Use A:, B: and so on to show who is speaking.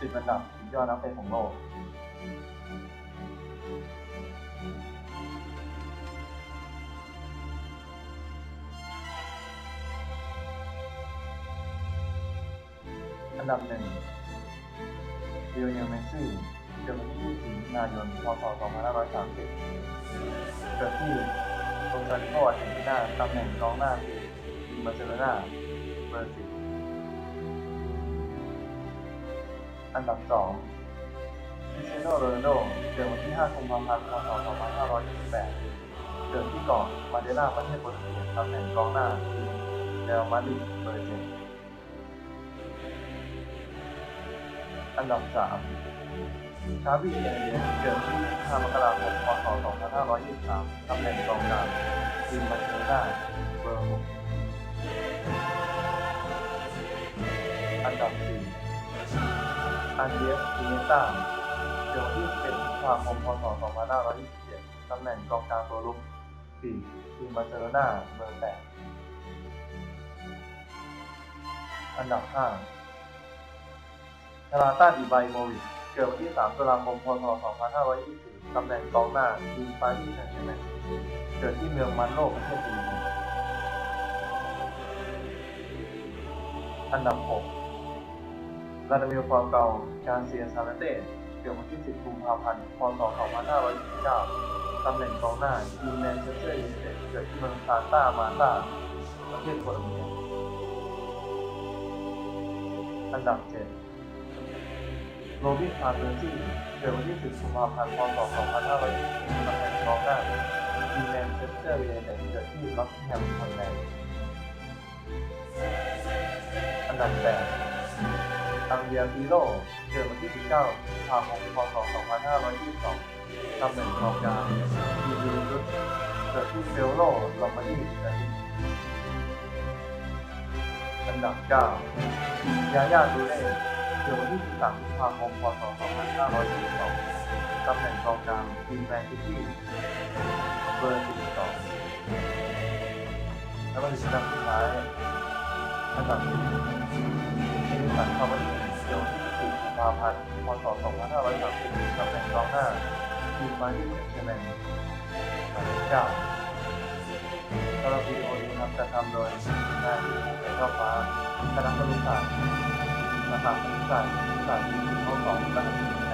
A: สิบอันดับสุดยอดนักเตะของโลกอันดับหนึ่งเดียเนลเมสซี่เกิดวันที่ 24มิถุนายน พศ 2530 เกิดที่โรซาริโออาร์เจนตินาตำแหน่งกองหน้าทีมบาร์เซโลนาเบอร์สิบ อันดับสองคริสเตียโนโรนัลโดเกิดวันที่ 5 กุมภาพันธ์ พศ 2528 เกิดที่เกาะมาเดล่าประเทศโปรตุเกสตำแหน่งกองหน้าทีมเรอัลมาดริดเบอร์เจ็ดอันดับสามชาบีเอเลียเกิดที่5มกราคม พศ 2523 ตำแหน่งกองกลางทีมบาร์เซโลนาเบอร์หกอันดับสี่ อันเดียสปิเนต้าเกิดที่11พฤษภามคมพศ2527ตำแหน่งกองกลางตัวลุกสี่ทีมบาร์เซโลนาเบอร์แปดอันดับห้าชลาตันอิไบโมวิชเกิดวันที่ 3 ตุลาคม พศ 2524 ตำแหน่งกองหน้าทีมปารีสแซงต์แชร์แมงเกิดที่เมืองมันโลประเทศจีนอันดับ 6 ลาดามิลฟอร์เกาการเซียซาเลเต้เกิดวันที่ 10 กุมภาพันธ์ พศ 2529 ตำแหน่งกองหน้าทีมแมนเชสเตอร์ยูไนเต็ดเกิดที่เมืองซานตามาตาประเทศโคลอมเบีย อันดับ 7 โรบินพาร์เตอร์ซี่เกิดวันที่ 10 กุมภาพันธ์ พศ 2520ตำแหน่งกองหน้าทีมแมนเชสเตอร์ยูไนเต็ดเกิดที่ล็อตแฮมฮอลแลนด์อันดับ 8 อังเดียปิโลเกิดวันที่ 19กุมภาพันธ์พศ 2522ตำแหน่งกองกลางทีมยูเวนตุสเกิดที่เฟลโลลอมบาร์ดีประเทศอันดับ 9 ยายาดูเล่เกิดวันที่ 13พฤษภาคมพศ 2522ตำแหน่งกองกลางทีมแมนซิตี้เบอร์ 12แล้วมาถึงอันดับสุดท้ายอันดับที่เอลิสันคาร์บานีเาพันธ์พศ2530ตำแหน่งกองหน้าทีมมาดิเชนแมนหมายเลข9สำหรับวิดีโอนี้ครับจะทำโดยนายเอกฟ้าคณะครุศาสตร์สาขาครุศาสตร์ศาสตร์ที่เข้าสองและ